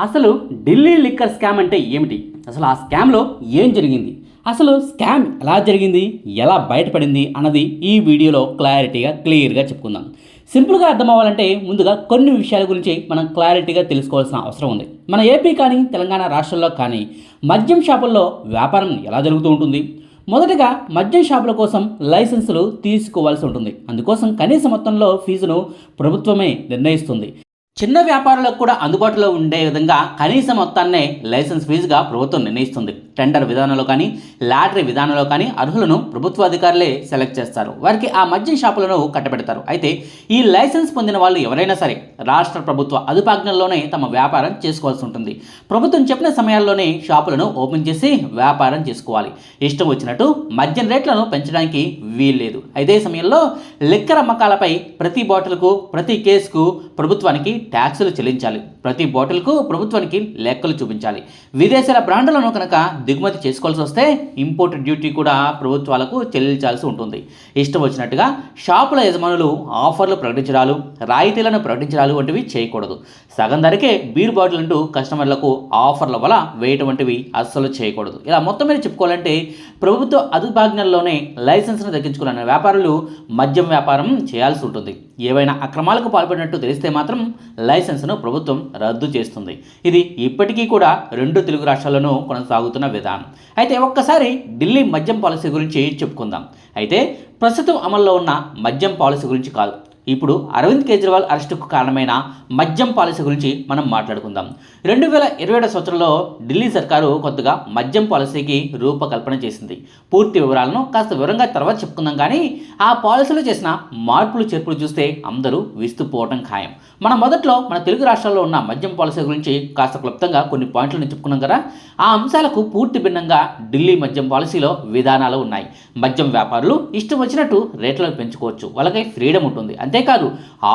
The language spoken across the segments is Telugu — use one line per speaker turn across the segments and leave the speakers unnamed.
అసలు ఢిల్లీ లిక్కర్ స్కామ్ అంటే ఏమిటి? అసలు ఆ స్కామ్లో ఏం జరిగింది? అసలు స్కామ్ ఎలా జరిగింది? ఎలా బయటపడింది? అన్నది ఈ వీడియోలో క్లారిటీగా క్లియర్గా చెప్పుకుందాం. సింపుల్గా అర్థం అవ్వాలంటే ముందుగా కొన్ని విషయాల గురించి మనం క్లారిటీగా తెలుసుకోవాల్సిన అవసరం ఉంది. మన ఏపీ కానీ తెలంగాణ రాష్ట్రాల్లో కానీ మద్యం షాపుల్లో వ్యాపారం ఎలా జరుగుతూ ఉంటుంది? మొదటగా మద్యం షాపుల కోసం లైసెన్సులు తీసుకోవాల్సి ఉంటుంది. అందుకోసం కనీస మొత్తంలో ఫీజును ప్రభుత్వమే నిర్ణయిస్తుంది. చిన్న వ్యాపారులకు కూడా అందుబాటులో ఉండే విధంగా కనీస మొత్తాన్నే లైసెన్స్ ఫీజుగా ప్రభుత్వం నిర్ణయిస్తుంది. టెండర్ విధానంలో కానీ లాటరీ విధానంలో కానీ అర్హులను ప్రభుత్వ అధికారులే సెలెక్ట్ చేస్తారు. వారికి ఆ మద్యం షాపులను కట్టబెడతారు. అయితే ఈ లైసెన్స్ పొందిన వాళ్ళు ఎవరైనా సరే రాష్ట్ర ప్రభుత్వ అదుపాజ్ఞల్లోనే తమ వ్యాపారం చేసుకోవాల్సి ఉంటుంది. ప్రభుత్వం చెప్పిన సమయాల్లోనే షాపులను ఓపెన్ చేసి వ్యాపారం చేసుకోవాలి. ఇష్టం వచ్చినట్టు మద్యం రేట్లను పెంచడానికి వీల్లేదు. అదే సమయంలో లిక్కర్ అమ్మకాలపై ప్రతి బాటిల్కు ప్రతి కేసుకు ప్రభుత్వానికి ట్యాక్సులు చెల్లించాలి. ప్రతి బాటిల్కు ప్రభుత్వానికి లెక్కలు చూపించాలి. విదేశాల బ్రాండ్లను కనుక దిగుమతి చేసుకోవాల్సి వస్తే ఇంపోర్ట్ డ్యూటీ కూడా ప్రభుత్వాలకు చెల్లించాల్సి ఉంటుంది. ఇష్టం వచ్చినట్టుగా షాపుల యజమానులు ఆఫర్లు ప్రకటించడాలు రాయితీలను ప్రకటించడాలు వంటివి చేయకూడదు. సగం ధరకే బీర్ బాటిల్ అంటూ కస్టమర్లకు ఆఫర్ల వల్ల వేయటం వంటివి అస్సలు చేయకూడదు. ఇలా మొత్తం మీద చెప్పుకోవాలంటే ప్రభుత్వ అదుపాజ్ఞల్లోనే లైసెన్స్ను దక్కించుకున్న వ్యాపారులు మద్యం వ్యాపారం చేయాల్సి ఉంటుంది. ఏవైనా అక్రమాలకు పాల్పడినట్టు తెలిస్తే మాత్రం లైసెన్స్ను ప్రభుత్వం రద్దు చేస్తుంది. ఇది ఇప్పటికీ కూడా రెండు తెలుగు రాష్ట్రాల్లోనూ కొనసాగుతున్న విధానం. అయితే ఒక్కసారి ఢిల్లీ మద్యం పాలసీ గురించి చెప్పుకుందాం. అయితే ప్రస్తుతం అమల్లో ఉన్న మద్యం పాలసీ గురించి కాదు. ఇప్పుడు అరవింద్ కేజ్రీవాల్ అరెస్టుకు కారణమైన మద్యం పాలసీ గురించి మనం మాట్లాడుకుందాం. రెండు వేల ఇరవై ఏడు సంవత్సరంలో ఢిల్లీ సర్కారు కొత్తగా మద్యం పాలసీకి రూపకల్పన చేసింది. పూర్తి వివరాలను కాస్త వివరంగా తర్వాత చెప్పుకుందాం కానీ ఆ పాలసీలో చేసిన మార్పులు చేర్పులు చూస్తే అందరూ విస్తుపోవటం ఖాయం. మన మొదట్లో మన తెలుగు రాష్ట్రాల్లో ఉన్న మద్యం పాలసీ గురించి కాస్త క్లుప్తంగా కొన్ని పాయింట్లను చెప్పుకున్నాం కదా ఆ అంశాలకు పూర్తి భిన్నంగా ఢిల్లీ మద్యం పాలసీలో విధానాలు ఉన్నాయి. మద్యం వ్యాపారులు ఇష్టం వచ్చినట్టు రేట్లను పెంచుకోవచ్చు. వాళ్ళకి ఫ్రీడమ్ ఉంటుంది. అంతేకాదు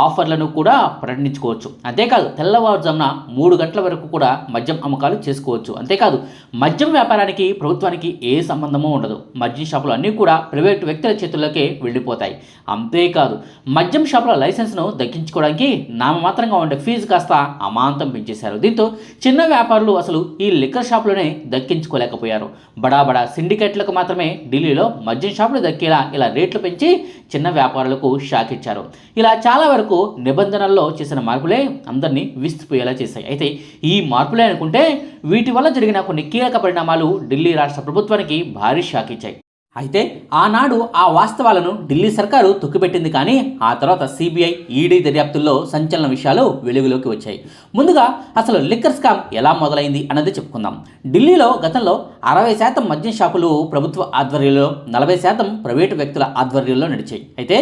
ఆఫర్లను కూడా ప్రకటించుకోవచ్చు. అంతేకాదు తెల్లవారుజామున మూడు గంటల వరకు కూడా మద్యం అమ్మకాలు చేసుకోవచ్చు. అంతేకాదు మద్యం వ్యాపారానికి ప్రభుత్వానికి ఏ సంబంధమూ ఉండదు. మద్యం షాపులు అన్నీ కూడా ప్రైవేటు వ్యక్తుల చేతుల్లోకే వెళ్ళిపోతాయి. అంతేకాదు మద్యం షాపుల లైసెన్స్ను దక్కించుకోవడానికి నామమాత్రంగా ఉండే ఫీజు కాస్త అమాంతం పెంచేశారు. దీంతో చిన్న వ్యాపారులు అసలు ఈ లిక్కర్ షాపులోనే దక్కించుకోలేకపోయారు. బడా బడా సిండికేట్లకు మాత్రమే ఢిల్లీలో మద్యం షాపులు దక్కేలా ఇలా రేట్లు పెంచి చిన్న వ్యాపారులకు షాక్ ఇచ్చారు ఇలా చాలా వరకు నిబంధనల్లో చేసిన మార్పులే అందరినీ విస్తుపోయేలా చేశాయి. అయితే ఈ మార్పులే అనుకుంటే వీటి వల్ల జరిగిన కొన్ని కీలక పరిణామాలు ఢిల్లీ రాష్ట్ర ప్రభుత్వానికి భారీ షాక్ ఇచ్చాయి. అయితే ఆనాడు ఆ వాస్తవాలను ఢిల్లీ సర్కారు తొక్కిపెట్టింది కానీ ఆ తర్వాత సిబిఐ ఈడీ దర్యాప్తుల్లో సంచలన విషయాలు వెలుగులోకి వచ్చాయి. ముందుగా అసలు లిక్కర్ స్కామ్ ఎలా మొదలైంది అన్నది చెప్పుకుందాం. ఢిల్లీలో గతంలో అరవై శాతం మద్యం షాపులు ప్రభుత్వ ఆధ్వర్యంలో నలభై శాతం ప్రైవేటు వ్యక్తుల ఆధ్వర్యంలో నడిచాయి. అయితే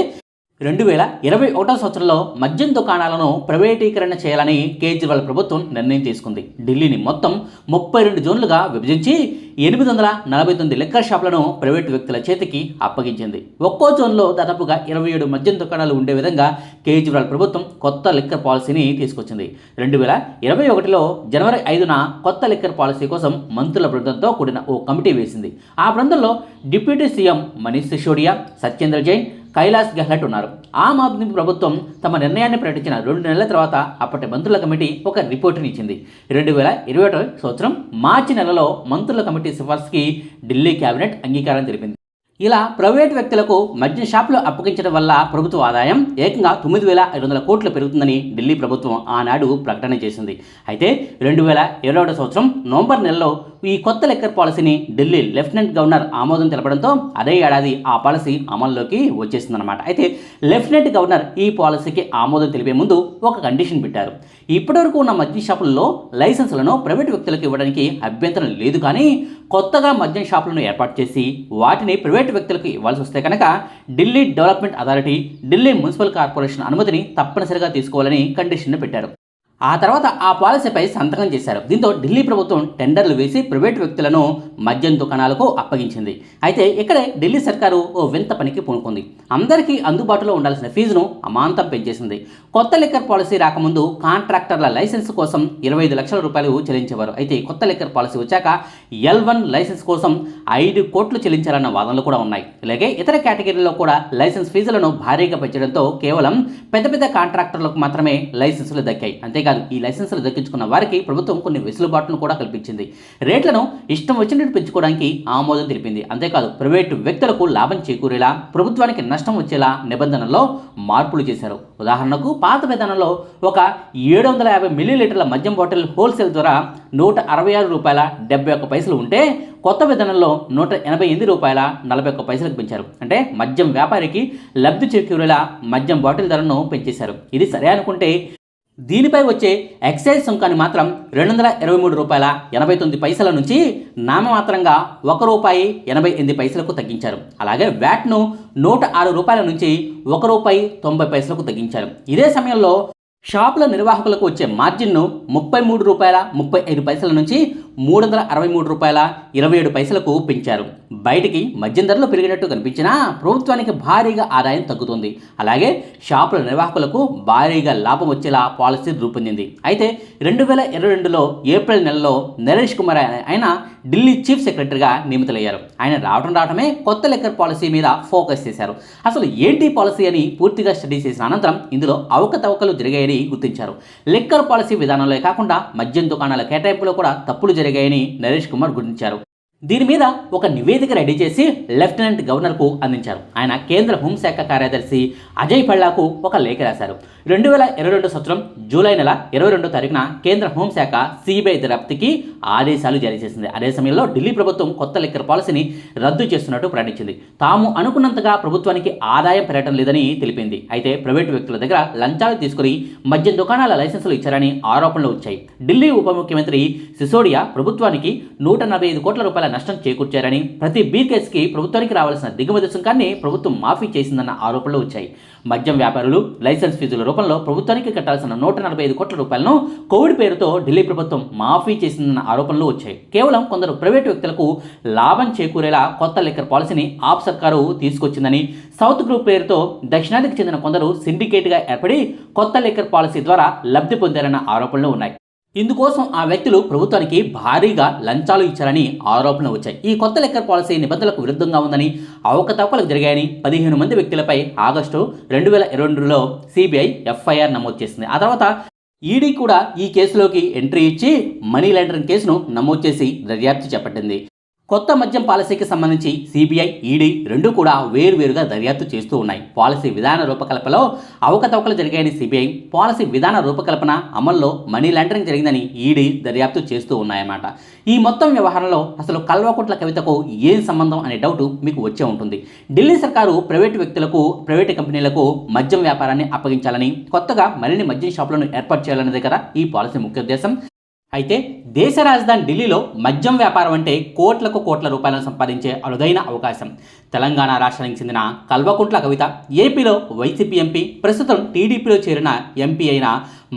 రెండు వేల ఇరవై ఒకటో సంవత్సరంలో మద్యం దుకాణాలను ప్రైవేటీకరణ చేయాలని కేజ్రీవాల్ ప్రభుత్వం నిర్ణయం తీసుకుంది. ఢిల్లీని మొత్తం ముప్పై రెండు జోన్లుగా విభజించి ఎనిమిది వందల నలభై తొమ్మిది లిక్కర్ షాపులను ప్రైవేటు వ్యక్తుల చేతికి అప్పగించింది. ఒక్కో జోన్లో దాదాపుగా ఇరవై ఏడు మద్యం దుకాణాలు ఉండే విధంగా కేజ్రీవాల్ ప్రభుత్వం కొత్త లిక్కర్ పాలసీని తీసుకొచ్చింది. రెండు వేల ఇరవై ఒకటిలో జనవరి ఐదున కొత్త లిక్కర్ పాలసీ కోసం మంత్రుల బృందంతో కూడిన ఓ కమిటీ వేసింది. ఆ బృందంలో డిప్యూటీ సీఎం మనీష్ సిసోడియా సత్యేంద్ర జైన్ కైలాస్ గెహ్లట్ ఉన్నారు. ఆమ్ ఆద్మీ ప్రభుత్వం తమ నిర్ణయాన్ని ప్రకటించిన రెండు నెలల తర్వాత అప్పటి మంత్రుల కమిటీ ఒక రిపోర్టుని ఇచ్చింది. రెండు వేల ఇరవై ఒకటో సంవత్సరం మార్చి నెలలో మంత్రుల కమిటీ సిఫార్సుకి ఢిల్లీ కేబినెట్ అంగీకారం తెలిపింది. ఇలా ప్రైవేట్ వ్యక్తులకు మద్యం షాపులు అప్పగించడం వల్ల ప్రభుత్వ ఆదాయం ఏకంగా తొమ్మిది వేల ఐదు వందల కోట్లు పెరుగుతుందని ఢిల్లీ ప్రభుత్వం ఆనాడు ప్రకటన చేసింది. అయితే రెండు వేల ఇరవై సంవత్సరం నవంబర్ నెలలో ఈ కొత్త లెక్కర్ పాలసీని ఢిల్లీ లెఫ్టినెంట్ గవర్నర్ ఆమోదం తెలపడంతో అదే ఏడాది ఆ పాలసీ అమల్లోకి వచ్చేసిందనమాట అయితే లెఫ్టినెంట్ గవర్నర్ ఈ పాలసీకి ఆమోదం తెలిపే ముందు ఒక కండిషన్ పెట్టారు. ఇప్పటివరకు ఉన్న మద్య షాపుల్లో లైసెన్సులను ప్రైవేట్ వ్యక్తులకు ఇవ్వడానికి అభ్యంతరం లేదు కానీ కొత్తగా మద్యం షాపులను ఏర్పాటు చేసి వాటిని ప్రైవేట్ వ్యక్తులకు ఇవ్వాల్సి వస్తే కనుక Delhi development authority Delhi municipal corporation అనుమతిని తప్పనిసరిగా తీసుకోవాలని కండిషన్ పెట్టారు. ఆ తర్వాత ఆ పాలసీపై సంతకం చేశారు. దీంతో ఢిల్లీ ప్రభుత్వం టెండర్లు వేసి ప్రైవేటు వ్యక్తులను మద్యం దుకాణాలకు అప్పగించింది. అయితే ఇక్కడే ఢిల్లీ సర్కారు ఓ వింత పనికి పూనుకుంది. అందరికీ అందుబాటులో ఉండాల్సిన ఫీజును అమాంతం పెంచేసింది. కొత్త లిక్కర్ పాలసీ రాకముందు కాంట్రాక్టర్ల లైసెన్స్ కోసం ఇరవై ఐదు లక్షల రూపాయలు చెల్లించేవారు. అయితే కొత్త లిక్కర్ పాలసీ వచ్చాక ఎల్ వన్ లైసెన్స్ కోసం ఐదు కోట్లు చెల్లించాలన్న వాదనలు కూడా ఉన్నాయి. ఇలాగే ఇతర కేటగిరీలో కూడా లైసెన్స్ ఫీజులను భారీగా పెంచడంతో కేవలం పెద్ద పెద్ద కాంట్రాక్టర్లకు మాత్రమే లైసెన్సులు దక్కాయి. అంతేగా కాదు ఈ లైసెన్సులు దక్కించుకున్న వారికి ప్రభుత్వం కొన్ని వెసులుబాట్లను కూడా కల్పించింది. రేట్లను ఇష్టం వచ్చినట్టు పెంచుకోవడానికి ఆమోదం తెలిపింది. అంతేకాదు ప్రైవేటు వ్యక్తులకు లాభం చేకూరేలా ప్రభుత్వానికి నష్టం వచ్చేలా నిబంధనల్లో మార్పులు చేశారు. ఉదాహరణకు పాత విధానంలో ఒక ఏడు వందల యాభై మిల్లీలీటర్ల మద్యం బాటిల్ హోల్సేల్ ద్వారా నూట అరవై ఆరు రూపాయల డెబ్బై ఒక్క పైసలు ఉంటే కొత్త విధానంలో నూట ఎనభై ఎనిమిది రూపాయల నలభై ఒక్క పైసలకు పెంచారు. అంటే మద్యం వ్యాపారికి లబ్ధి చేకూరేలా మద్యం బాటిల్ ధరను పెంచేశారు. ఇది సరే అనుకుంటే దీనిపై వచ్చే ఎక్సైజ్ సుంకాన్ని మాత్రం రెండు వందల ఇరవై మూడు రూపాయల ఎనభై తొమ్మిది పైసల నుంచి నామమాత్రంగా ఒక రూపాయి ఎనభై ఎనిమిది పైసలకు తగ్గించారు. అలాగే వ్యాట్ను నూట ఆరు రూపాయల నుంచి ఒక రూపాయి తొంభై పైసలకు తగ్గించారు. ఇదే సమయంలో షాపుల నిర్వాహకులకు వచ్చే మార్జిన్ను ముప్పై మూడు రూపాయల ముప్పై ఐదు పైసల నుంచి మూడు వందల అరవై మూడు రూపాయల ఇరవై ఏడు పైసలకు పెంచారు. బయటికి మద్యం ధరలు పెరిగినట్టు కనిపించినా ప్రభుత్వానికి భారీగా ఆదాయం తగ్గుతుంది. అలాగే షాపుల నిర్వాహకులకు భారీగా లాభం వచ్చేలా పాలసీ రూపొందింది. అయితే రెండు వేల ఇరవై రెండులో ఏప్రిల్ నెలలో నరేష్ కుమార్ ఆయన ఢిల్లీ చీఫ్ సెక్రటరీగా నియమితులయ్యారు. ఆయన రావడం రావడమే కొత్త లెక్కర్ పాలసీ మీద ఫోకస్ చేశారు. అసలు ఏంటి పాలసీ అని పూర్తిగా స్టడీ చేసిన అనంతరం ఇందులో అవకతవకలు జరిగాయని గుర్తించారు. లెక్కర్ పాలసీ విధానంలో కాకుండా మద్యం దుకాణాల కేటాయింపులో కూడా తప్పులు జరిగాయని నరేష్ కుమార్ గుర్తించారు. దీని మీద ఒక నివేదిక రెడీ చేసి లెఫ్టినెంట్ గవర్నర్కు అందించారు. ఆయన కేంద్ర హోంశాఖ కార్యదర్శి అజయ్ పళ్ళాకు ఒక లేఖ రాశారు. రెండు వేల ఇరవై రెండు సంవత్సరం జూలై నెల ఇరవై రెండో తారీఖున కేంద్ర హోంశాఖ సిబిఐ దర్యాప్తుకి ఆదేశాలు జారీ చేసింది. అదే సమయంలో ఢిల్లీ ప్రభుత్వం కొత్త లెక్కర్ పాలసీని రద్దు చేస్తున్నట్టు ప్రకటించింది. తాము అనుకున్నంతగా ప్రభుత్వానికి ఆదాయం పెరగడం లేదని తెలిపింది. అయితే ప్రైవేటు వ్యక్తుల దగ్గర లంచాలు తీసుకుని మద్యం దుకాణాల లైసెన్సులు ఇచ్చారని ఆరోపణలు వచ్చాయి. ఢిల్లీ ఉప ముఖ్యమంత్రి సిసోడియా ప్రభుత్వానికి నూట నలభై ఐదు కోట్ల రూపాయల నష్టం చేకూర్చారని ప్రతి బీర్ కేసుకి ప్రభుత్వానికి రావాల్సిన దిగుమతి సుంకాన్ని ప్రభుత్వం మాఫీ చేసిందన్న ఆరోపణలు వచ్చాయి. మద్యం వ్యాపారులు లైసెన్స్ ఫీజుల రూపంలో ప్రభుత్వానికి కట్టాల్సిన నూట నలభై ఐదు కోట్ల రూపాయలను కోవిడ్ పేరుతో ఢిల్లీ ప్రభుత్వం మాఫీ చేసిందన్న ఆరోపణలు వచ్చాయి. కేవలం కొందరు ప్రైవేటు వ్యక్తులకు లాభం చేకూరేలా కొత్త లిక్కర్ పాలసీని ఆప్ సర్కారు తీసుకొచ్చిందని సౌత్ గ్రూప్ పేరుతో దక్షిణాదికి చెందిన కొందరు సిండికేట్గా ఏర్పడి కొత్త లిక్కర్ పాలసీ ద్వారా లబ్ధి పొందారన్న ఆరోపణలు ఉన్నాయి. ఇందుకోసం ఆ వ్యక్తులు ప్రభుత్వానికి భారీగా లంచాలు ఇచ్చారని ఆరోపణలు వచ్చాయి. ఈ కొత్త లెక్కర్ పాలసీ నిబంధనలకు విరుద్ధంగా ఉందని అవకతవకలు జరిగాయని పదిహేను మంది వ్యక్తులపై ఆగస్టు రెండు వేల ఇరవై రెండులో సిబిఐ ఎఫ్ఐఆర్ నమోదు చేసింది. ఆ తర్వాత ఈడీ కూడా ఈ కేసులోకి ఎంట్రీ ఇచ్చి మనీ లాండరింగ్ కేసును నమోదు చేసి దర్యాప్తు చేపట్టింది. కొత్త మద్యం పాలసీకి సంబంధించి సిబిఐ ఈడీ రెండు కూడా వేరువేరుగా దర్యాప్తు చేస్తూ ఉన్నాయి. పాలసీ విధాన రూపకల్పనలో అవకతవకలు జరిగాయని సిబిఐ పాలసీ విధాన రూపకల్పన అమల్లో మనీ లాండరింగ్ జరిగిందని ఈడీ దర్యాప్తు చేస్తూ ఉన్నాయన్నమాట. ఈ మొత్తం వ్యవహారంలో అసలు కల్వకుంట్ల కవితకు ఏం సంబంధం అనే డౌట్ మీకు వచ్చే ఉంటుంది. ఢిల్లీ సర్కారు ప్రైవేటు వ్యక్తులకు ప్రైవేటు కంపెనీలకు మద్యం వ్యాపారాన్ని అప్పగించాలని కొత్తగా మరిన్ని మద్యం షాపులను ఏర్పాటు చేయాలన్నదే కదా ఈ పాలసీ ముఖ్య ఉద్దేశం. అయితే దేశ రాజధాని ఢిల్లీలో మద్యం వ్యాపారం అంటే కోట్లకు కోట్ల రూపాయలను సంపాదించే అరుదైన అవకాశం. తెలంగాణ రాష్ట్రానికి చెందిన కల్వకుంట్ల కవిత ఏపీలో వైసీపీ ఎంపీ ప్రస్తుతం టీడీపీలో చేరిన ఎంపీ అయిన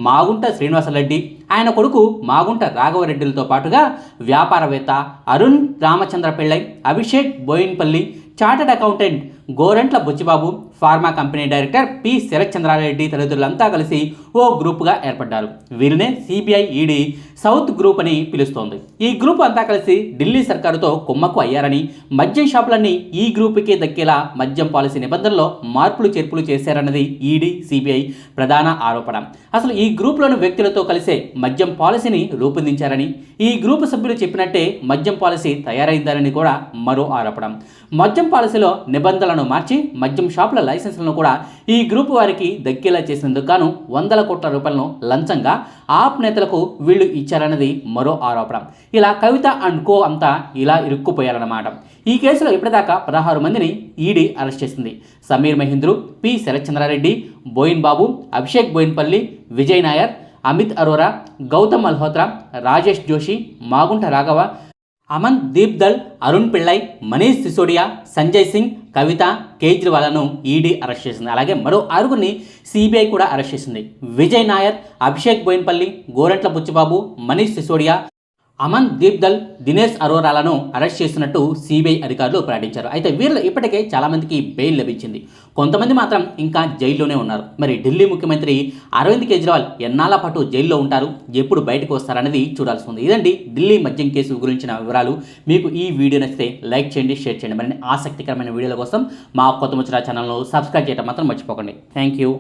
మాగుంట శ్రీనివాసరెడ్డి ఆయన కొడుకు మాగుంట రాఘవరెడ్డిలతో పాటుగా వ్యాపారవేత్త Arun Ramachandra Pillai Abhishek Boinpally chartered accountant Gorantla Buchibabu pharma company director P Sarath Chandra Reddy తదితరులంతా కలిసి ఓ గ్రూపుగా ఏర్పడ్డారు. వీరినే సిబిఐ ఈడీ సౌత్ గ్రూప్ అని పిలుస్తోంది. ఈ గ్రూప్ అంతా కలిసి ఢిల్లీ సర్కారుతో కుమ్మక్కు అయ్యారని మద్యం షాపులన్నీ ఈ గ్రూపుకే దక్కేలా మద్యం పాలసీ నిబంధనల్లో మార్పులు చేర్పులు చేశారన్నది ఈడీ సిబిఐ ప్రధాన ఆరోపణ. అసలు ఈ గ్రూప్లోని వ్యక్తులతో కలిసే మద్యం పాలసీని రూపొందించారని ఈ గ్రూపు సభ్యులు చెప్పినట్టే మద్యం పాలసీ తయారైందని కూడా మరో ఆరోపణ. మద్యం పాలసీలో నిబంధనలను మార్చి మద్యం షాపుల లైసెన్సులను కూడా ఈ గ్రూప్ వారికి దక్కేలా చేసినందుకు గాను వందల కోట్ల రూపాయలను లంచంగా ఆప్ నేతలకు వీళ్ళు ఇచ్చారన్నది మరో ఆరోపణ. ఇలా కవిత అండ్ కో అంతా ఇలా ఇరుక్కుపోయారన్నమాట. ఈ కేసులో ఇప్పటిదాకా పదహారు మందిని ఈడీ అరెస్ట్ చేసింది. సమీర్ మహేంద్రు పి శరత్చంద్రారెడ్డి బోయిన్ బాబు అభిషేక్ బోయిన్పల్లి విజయ్ నాయర్ అమిత్ అరోరా గౌతమ్ మల్హోత్రా రాజేష్ జోషి మాగుంట రాఘవ అమన్ దీప్ దల్ అరుణ్ పిళ్ళై మనీష్ సిసోడియా సంజయ్ సింగ్ కవిత కేజ్రీవాల్ను ఈడీ అరెస్ట్ చేసింది. అలాగే మరో ఆరుగురిని సిబిఐ కూడా అరెస్ట్ చేసింది. విజయ్ నాయర్ అభిషేక్ బోయిన్పల్లి గోరంట్ల బుచ్చిబాబు మనీష్ సిసోడియా అమన్ దీప్దల్ దినేష్ అరోరాలను అరెస్ట్ చేసినట్టు సిబిఐ అధికారులు ప్రకటించారు. అయితే వీరిలో ఇప్పటికే చాలామందికి బెయిల్ లభించింది. కొంతమంది మాత్రం ఇంకా జైల్లోనే ఉన్నారు. మరి ఢిల్లీ ముఖ్యమంత్రి అరవింద్ కేజ్రీవాల్ ఎన్నాళ్ళ పాటు జైల్లో ఉంటారు? ఎప్పుడు బయటకు వస్తారనేది చూడాల్సి ఉంది. ఇదండి ఢిల్లీ మద్యం కేసు గురించిన వివరాలు. మీకు ఈ వీడియో నచ్చితే లైక్ చేయండి షేర్ చేయండి. మరిన్ని ఆసక్తికరమైన వీడియోల కోసం మా కొత్త ముచ్చరా ఛానల్ను సబ్స్క్రైబ్ చేయడం మాత్రం మర్చిపోకండి. Thank you.